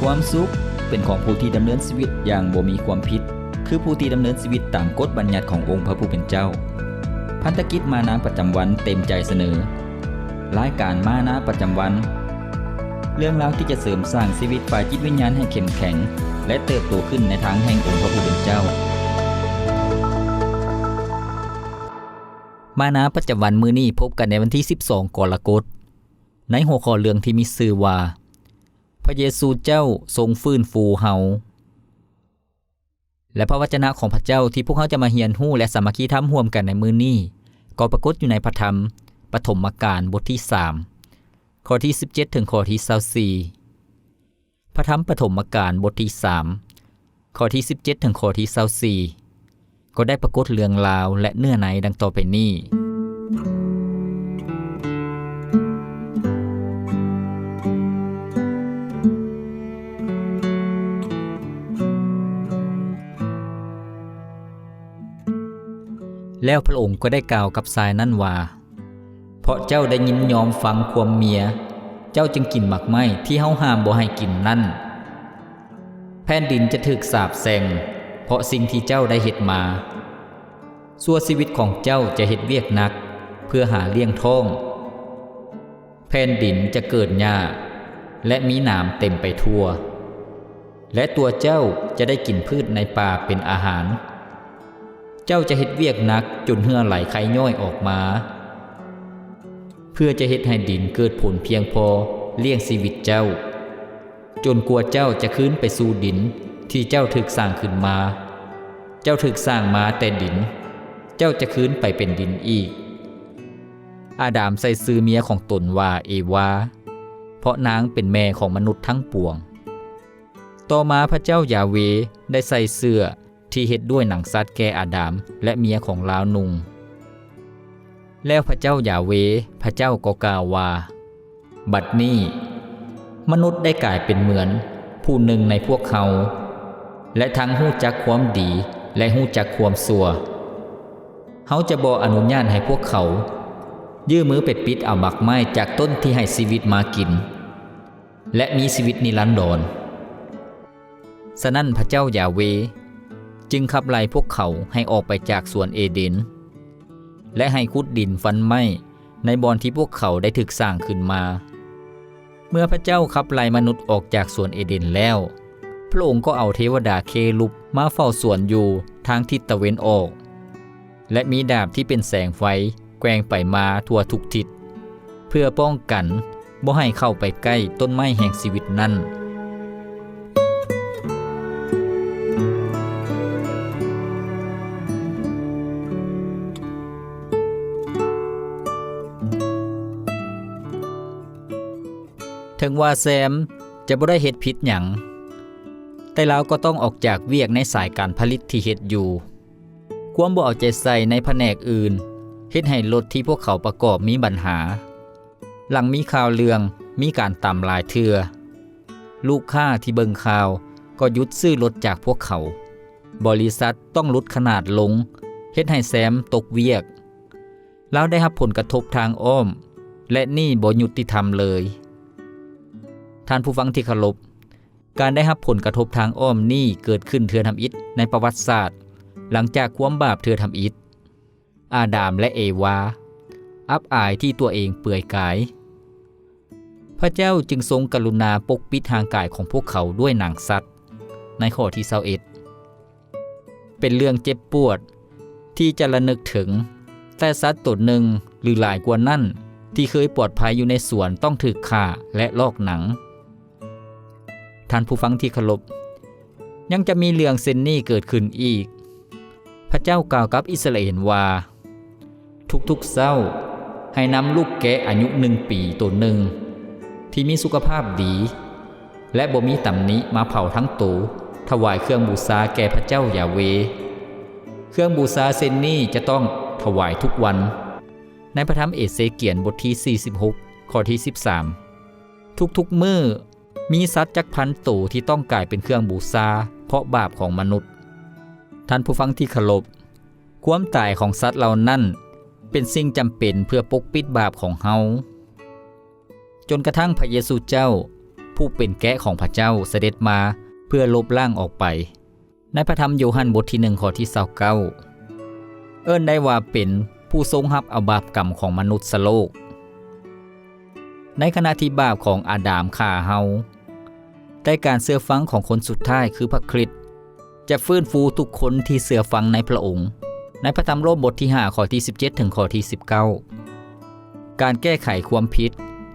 ความสุขเป็นของผู้ที่ดำเนินชีวิตอย่างบ่มีความผิด คือผู้ที่ดำเนินชีวิตตามกฎบัญญัติขององค์พระผู้เป็นเจ้า พันธกิจมานาประจำวันเต็มใจเสนอ รายการมานาประจำวัน เรื่องราวที่จะเสริมสร้างชีวิตฝ่ายจิตวิญญาณให้เข้มแข็ง และเติบโตขึ้นในทางแห่งองค์พระผู้เป็นเจ้า มานาประจำวันมือนี้พบกันในวันที่ 12กรกฎในหัวข้อเรื่องที่มีชื่อว่า พระเยซูเจ้าทรงฟื้นฟูเฮาและพระวจนะของพระเจ้าที่พวกเขาจะมาเฮียนหู้และสามัคคีทำร่วมกันในมือนี้ก็ปรากฏอยู่ในพระธรรมปฐมกาลบทที่ 3 ข้อที่ 17 ถึงข้อที่24พระธรรมปฐมกาลบทที่ 3 ข้อที่ 17 ถึงข้อที่24ก็ได้ปรากฏเรื่องราวและเนื้อในดังต่อไปนี้ แล้วพระองค์ก็ได้กล่าวกับทรายนั่นว่า เพราะเจ้าได้ยินยอมฟังความเมีย เจ้าจึงกินหมักไม้ที่เฮาห้ามบ่ให้กินนั่น แผ่นดินจะถึกสาบแซงเพราะสิ่งที่เจ้าได้เฮ็ดมาส่วนชีวิตของเจ้าจะเฮ็ดเวียกนัก เพื่อหาเลี้ยงท้อง แผ่นดินจะเกิดหญ้า และมีหนามเต็มไปทั่ว และตัวเจ้าจะได้กินพืชในป่าเป็นอาหาร เจ้าจะเฮ็ดเวียกหนักจนเหือไหลไขย่อยออกมา เพื่อจะเฮ็ดให้ดินเกิดผลเพียงพอเลี้ยงชีวิตเจ้า จนกลัวเจ้าจะคืนไปสู่ดินที่เจ้าถึกสร้างขึ้นมา เจ้าถึกสร้างมาแต่ดิน เจ้าจะคืนไปเป็นดินอีก อาดามใส่ซื้อเมียของตนว่าเอวา เพราะนางเป็นแม่ของมนุษย์ทั้งปวง ต่อมาพระเจ้ายาเวได้ใส่เสื้อ ที่เฮ็ดด้วยหนังสัตว์แก่อาดามและเมียของลาวนุง แล้วพระเจ้ายาเว พระเจ้าก็กล่าวว่าบัดนี้ มนุษย์ได้กลายเป็นเหมือน ผู้หนึ่งในพวกเขา และทั้งหู้จักความดีและหู้จักความสัวเขาจะบออนุญาตให้พวกเขา ยื่อมือไปปิดเอาหมักไม้จากต้นที่ให้ชีวิตมากิน และมีชีวิตนิรันดรฉะนั้นพระเจ้ายาเว จึงขับไล่พวกเขาให้ออกไปจากสวนเอเดน และให้ขุดดินฟันไม้ในบอนที่พวกเขาได้ถึกสร้างขึ้นมา เมื่อพระเจ้าขับไล่มนุษย์ออกจากสวนเอเดนแล้ว พระองค์ก็เอาเทวดาเคลุบมาเฝ้าสวนอยู่ทางทิศตะเวนออก และมีดาบที่เป็นแสงไฟแกว่งไปมาทั่วทุกทิศ เพื่อป้องกันบ่ให้เข้าไปใกล้ต้นไม้แห่งชีวิตนั้น ถึงว่าแซมจะบ่ได้เฮ็ดผิดหยังแต่เราก็ต้องออกจากเวียกในสายการผลิตที่เฮ็ดอยู่ ความบ่เอาใจใส่ในแผนกอื่นเฮ็ดให้รถที่พวกเขาประกอบมีปัญหา หลังมีข่าวเรื่องมีการตามลายเทือ ลูกค้าที่เบิงข่าวก็ยุดซื้อรถจากพวกเขา บริษัทต้องลดขนาดลงเฮ็ดให้แซมตกเวียก แล้วได้รับผลกระทบทางอ้อม และนี่บ่ยุติธรรมเลย ท่านผู้ฟังที่เคารพการได้รับผลกระทบทางอ้อมนี่เกิดขึ้นเทือทำอิฐในประวัติศาสตร์ หลังจากความบาปเทือทำอิฐอาดามและเอวา อับอายที่ตัวเองเปื่อยกาย พระเจ้าจึงทรงกรุณาปกปิดทางกายของพวกเขาด้วยหนังสัตว์ ในข้อที่เศร้าเอ็ดเป็นเรื่องเจ็บปวดที่จะระนึกถึง แต่สัตว์ตัวหนึ่งหรือหลายกว่านั่นที่เคยปลอดภัยอยู่ในสวนต้องถูกฆ่าและลอกหนัง ท่านผู้ฟังที่เคารพยังจะมีเรื่องเซนนี่เกิดขึ้นอีก พระเจ้ากล่าวกับอิสราเอลว่า ทุกๆเศร้าให้นำลูกแกะอายุหนึ่งปีตัวหนึ่ง ที่มีสุขภาพดี และบ่มีตำหนิมาเผาทั้งตัวถวายเครื่องบูชาแก่พระเจ้ายาเว เครื่องบูชาเซนนี่จะต้องถวายทุกวัน ในพระธรรมเอเสเกียนบทที่ 46 ข้อที่ 13 ทุกๆมือ มีสัตว์จักพันตัวที่ต้องกลายเป็นเครื่องบูชาเพราะบาปของมนุษย์ ท่านผู้ฟังที่เคารพความตายของสัตว์เหล่านั้น เป็นสิ่งจำเป็นเพื่อปกปิดบาปของเฮาจนกระทั่งพระเยซูเจ้า ผู้เป็นแกะของพระเจ้าเสด็จมาเพื่อลบล้างออกไป ในพระธรรมโยฮันบทที่หนึ่งข้อที่29เอิ้นได้ว่าเป็นผู้ทรงรับเอาบาปกรรมของมนุษย์โลก ในขณะที่บาปของอาดามฆ่าเฮา ได้การเสื่อฟังของคนสุดท้ายคือพระคริสต์จะฟื้นฟูทุกคนที่เสื่อฟังในพระองค์ ในพระธรรมโรมบทที่ 5 ข้อที่ 17 ถึงข้อที่ 19 การแก้ไขความผิด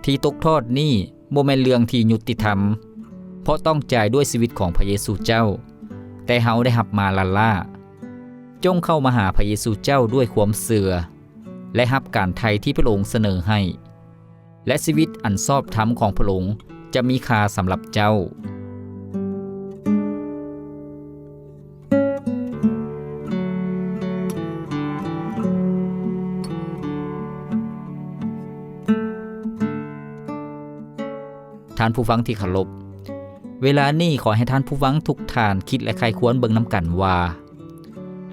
ที่ตกทอดนี่โมเมนเรื่องที่ยุติธรรม เพราะต้องจ่ายด้วยชีวิตของพระเยซูเจ้า แต่เฮาได้หับมาลันล่า จงเข้ามาหาพระเยซูเจ้าด้วยความเสื่อ และหับการไทยที่พระองค์เสนอให้ และชีวิตอันชอบธรรมของพระองค์ จะมีค่าสำหรับเจ้า ท่านผู้ฟังที่เคารพเวลานี้ขอให้ท่านผู้ฟังทุกท่านคิดและใครควรเบิ่งน้ำกันว่า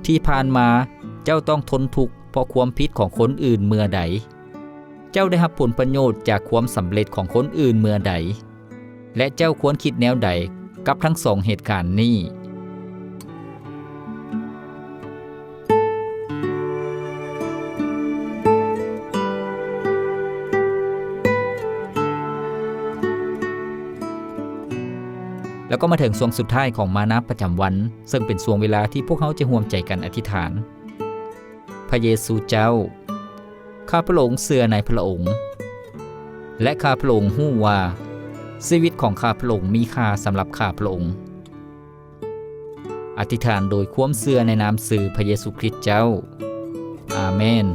ที่ผ่านมาเจ้าต้องทนทุกข์เพราะความผิดของคนอื่นเมื่อใด เจ้าได้รับผลประโยชน์จากความสำเร็จของคนอื่นเมื่อใด และเจ้าควรคิดแนวใดกับทั้งสองเหตุการณ์นี้แล้วก็มาถึงช่วงสุดท้ายของมานาประจำวัน ซึ่งเป็นช่วงเวลาที่พวกเขาจะห่วมใจกันอธิษฐาน พระเยซูเจ้า ข้าพระองค์เสื่อในพระองค์ และข้าพระองค์หู้ว่า ชีวิตของข้าพระองค์มีค่าสำหรับข้าพระองค์อธิษฐานโดยความเสื่อในนามสื่อพระเยซูคริสต์เจ้า อาเมน